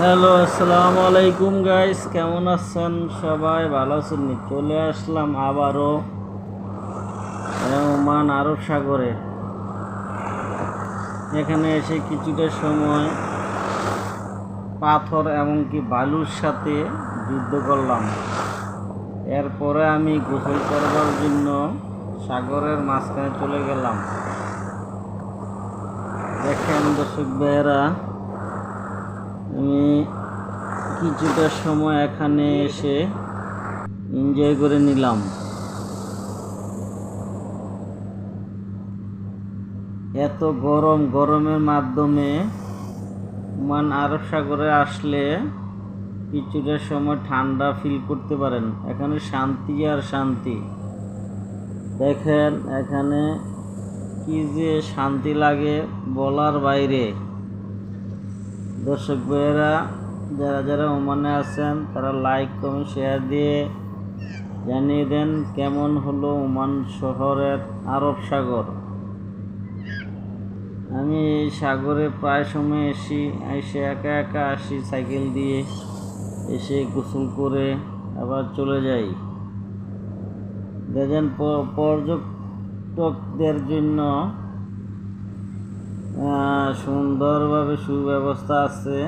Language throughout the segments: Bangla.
হ্যালো, আসসালামু আলাইকুম গাইস কেমন আছেন? সবাই ভালো আছেন? চলে আসলাম আবারও ওমান আরব সাগরে। এখানে এসে কিছুটা সময় পাথর এমনকি বালুর সাথে যুদ্ধ করলাম। এরপরে আমি গোসল করবার জন্য সাগরের মাঝখানে চলে গেলাম। দেখেন দর্শক ভাইয়েরা আমি কিছুটা সময় এখানে এসে এনজয় করে নিলাম। এত গরম, গরমের মাধ্যমে মান আরব সাগরে আসলে কিছুটা সময় ঠান্ডা ফিল করতে পারেন। এখানে শান্তি আর শান্তি। দেখেন এখানে কি যে শান্তি লাগে বলার বাইরে। দর্শক ভাইয়েরা, যারা যারা ওমানে আছেন, তারা লাইক কমেন্ট শেয়ার দিয়ে জানিয়ে দেন কেমন হলো ওমান শহরের আরব সাগর। আমি এই সাগরে প্রায় সময় এসি, এসে একা একা আসি সাইকেল দিয়ে, এসে গোসল করে আবার চলে যাই। দেখেন পর্যটকদের জন্য সুন্দরভাবে সুব্যবস্থা আছে।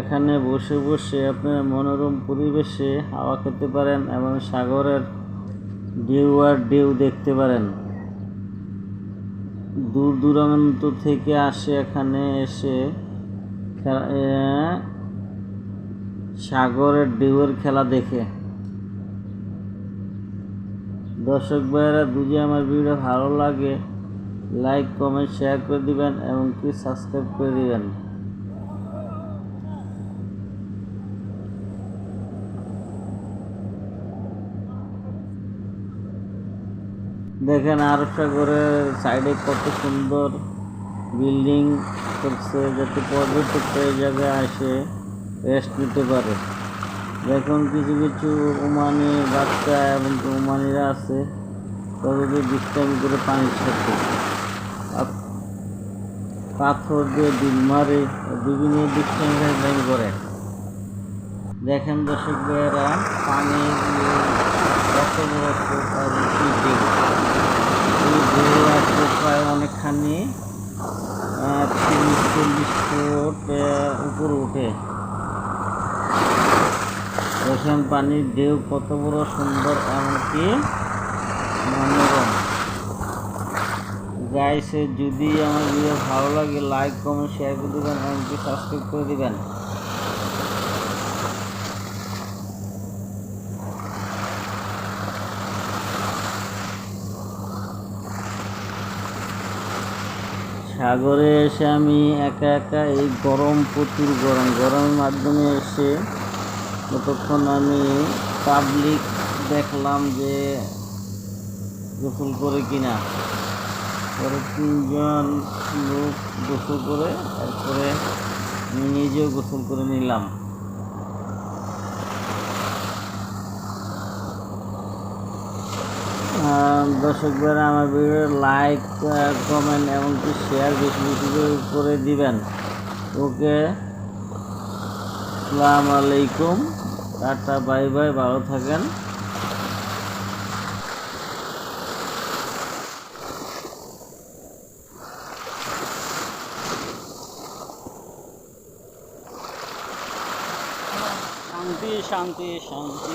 এখানে বসে বসে আপনার মনোরম পরিবেশে হাওয়া খেতে পারেন এবং সাগরের ঢেউ আর ঢেউ দেখতে পারেন। দূর দূরান্ত থেকে আসে এখানে এসে সাগরের ঢেউয়ের খেলা দেখে। দর্শক ভাইয়েরা, যদি আমার ভিডিও ভালো লাগে লাইক কমেন্ট শেয়ার করে দিবেন এবং কি সাবস্ক্রাইব করে দিবেন? দেখেন আরব সাগরের সাইডে কত সুন্দর বিল্ডিং করছে, যাতে পর্যটক এই জায়গায় আসে রেস্ট নিতে পারে। দেখুন কিছু কিছু ওমানি বাচ্চা এবং ওমানিরা আছে তবে বিশ্রাম করে পানির সাথে। পাথর দিয়ে ডিল মারে বিভিন্ন বিশ্রাম করে। দেখেন দর্শক ভাইয়েরা, পানি প্রায় অনেকখানি তিরিশ, চল্লিশ ফুট উপরে উঠে। দেখেন পানির ঢেউ কত বড় সুন্দর, এমনকি মনোরম গাইছে যদি আমার ভিডিও ভালো লাগে লাইক কমেন্ট শেয়ার করে দেবেন এমনকি সাবস্ক্রাইব করে দিবেন। সাগরে এসে আমি একা একা এই গরম প্রচুর গরম। গরমের মাধ্যমে এসে ততক্ষণ আমি পাবলিক দেখলাম যে গোসল করে কিনা। পরে তিনজন লোক গোসল করে তারপরে আমি নিজেও গোসল করে নিলাম। আহ, দর্শকদের আমার ভিডিও লাইক কমেন্ট এমনকি শেয়ার বেশি বেশি করে দিবেন। ওকে আসসালামু আলাইকুম। টাটা বাই বাই ভালো থাকেন। শান্তি শান্তি